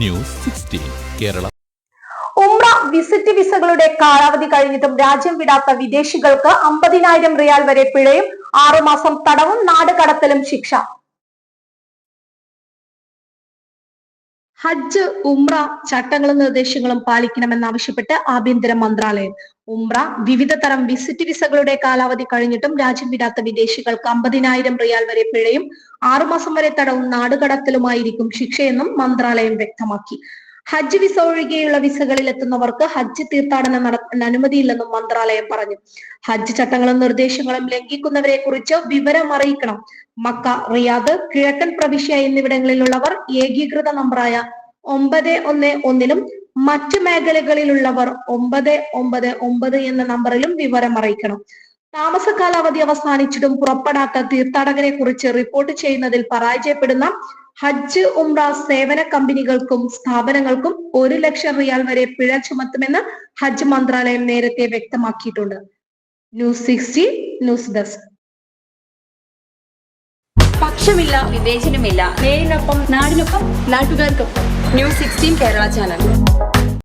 News Kerala. ഉംറ visit വിസകളുടെ കാലാവധി കഴിഞ്ഞിട്ടും രാജ്യം വിടാത്ത വിദേശികൾക്ക് അമ്പതിനായിരം റിയാൽ വരെ പിഴയും ആറുമാസം തടവും നാട് കടത്തലും ശിക്ഷ. ഹജ്ജ് ഉംറ ചട്ടങ്ങളും നിർദ്ദേശങ്ങളും പാലിക്കണമെന്ന് ആവശ്യപ്പെട്ട് ആഭ്യന്തര മന്ത്രാലയം. ഉംറ വിവിധ തരം വിസിറ്റ് വിസകളുടെ കാലാവധി കഴിഞ്ഞിട്ടും രാജ്യം വിടാത്ത വിദേശികൾക്ക് അമ്പതിനായിരം റിയാൽ വരെ പിഴയും ആറുമാസം വരെ തടവും നാടുകടത്തലുമായിരിക്കും ശിക്ഷയെന്നും മന്ത്രാലയം വ്യക്തമാക്കി. ഹജ്ജ് വിസ ഒഴികെയുള്ള വിസകളിൽ എത്തുന്നവർക്ക് ഹജ്ജ് തീർത്ഥാടനം നടത്താൻ അനുമതിയില്ലെന്നും മന്ത്രാലയം പറഞ്ഞു. ഹജ്ജ് ചട്ടങ്ങളും നിർദ്ദേശങ്ങളും ലംഘിക്കുന്നവരെ കുറിച്ച് വിവരം അറിയിക്കണം. മക്ക റിയാദ് കിഴക്കൻ പ്രവിശ്യ എന്നിവിടങ്ങളിലുള്ളവർ ഏകീകൃത നമ്പറായ ഒമ്പത് ഒന്ന് ഒന്നിലും മറ്റ് മേഖലകളിലുള്ളവർ ഒമ്പത് ഒമ്പത് ഒമ്പത് എന്ന നമ്പറിലും വിവരം അറിയിക്കണം. താമസ കാലാവധി അവസാനിച്ചിട്ടും പുറപ്പെടാത്ത തീർത്ഥാടകരെ കുറിച്ച് റിപ്പോർട്ട് ചെയ്യുന്നതിൽ പരാജയപ്പെടുന്ന ഹജ്ജ് ഉംറ സേവന കമ്പനികൾക്കും സ്ഥാപനങ്ങൾക്കും ഒരു ലക്ഷം റിയാൽ വരെ പിഴ ചുമത്തുമെന്ന് ഹജ്ജ് മന്ത്രാലയം നേരത്തെ വ്യക്തമാക്കിയിട്ടുണ്ട്. News sixty news desk. പക്ഷമില്ല വിവേചനമില്ല. നേരിനൊപ്പം നാടിനൊപ്പം നാട്ടുകാർക്കൊപ്പം. News sixteen Kerala channel.